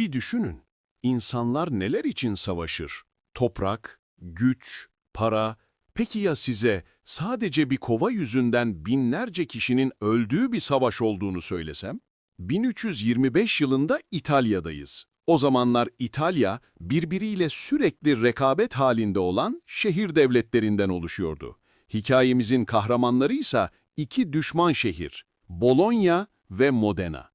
Bir düşünün, insanlar neler için savaşır? Toprak, güç, para. Peki ya size sadece bir kova yüzünden binlerce kişinin öldüğü bir savaş olduğunu söylesem? 1325 yılında İtalya'dayız. O zamanlar İtalya birbiriyle sürekli rekabet halinde olan şehir devletlerinden oluşuyordu. Hikayemizin kahramanları ise iki düşman şehir, Bologna ve Modena.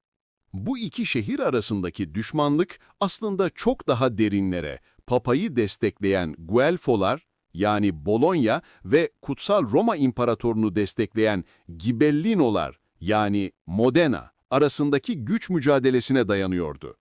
Bu iki şehir arasındaki düşmanlık aslında çok daha derinlere, Papa'yı destekleyen Guelfolar, yani Bologna ve Kutsal Roma İmparatorunu destekleyen Gibellinolar, yani Modena arasındaki güç mücadelesine dayanıyordu.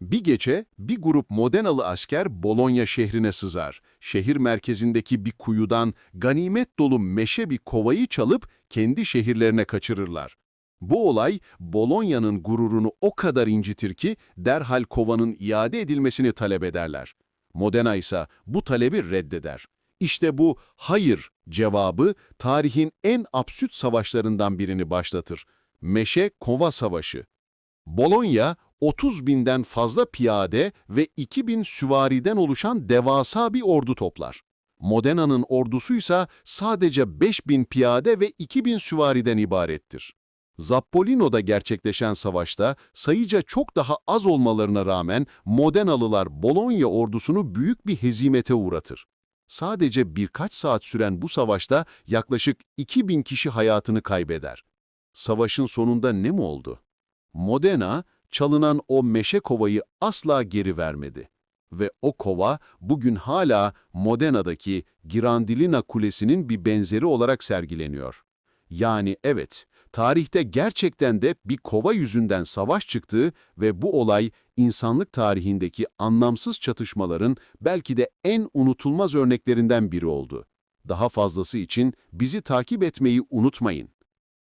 Bir gece bir grup Modenalı asker Bologna şehrine sızar. Şehir merkezindeki bir kuyudan ganimet dolu meşe bir kovayı çalıp kendi şehirlerine kaçırırlar. Bu olay Bologna'nın gururunu o kadar incitir ki derhal kovanın iade edilmesini talep ederler. Modena ise bu talebi reddeder. İşte bu hayır cevabı tarihin en absürt savaşlarından birini başlatır. Meşe Kova Savaşı. Bologna 30 binden fazla piyade ve 2000 süvariden oluşan devasa bir ordu toplar. Modena'nın ordusuysa sadece 5000 piyade ve 2000 süvariden ibarettir. Zappolino'da gerçekleşen savaşta sayıca çok daha az olmalarına rağmen Modenalılar Bologna ordusunu büyük bir hezimete uğratır. Sadece birkaç saat süren bu savaşta yaklaşık 2000 kişi hayatını kaybeder. Savaşın sonunda ne mi oldu? Modena, çalınan o meşe kovayı asla geri vermedi. Ve o kova bugün hala Modena'daki Girandilina Kulesi'nin bir benzeri olarak sergileniyor. Yani evet, tarihte gerçekten de bir kova yüzünden savaş çıktığı ve bu olay insanlık tarihindeki anlamsız çatışmaların belki de en unutulmaz örneklerinden biri oldu. Daha fazlası için bizi takip etmeyi unutmayın.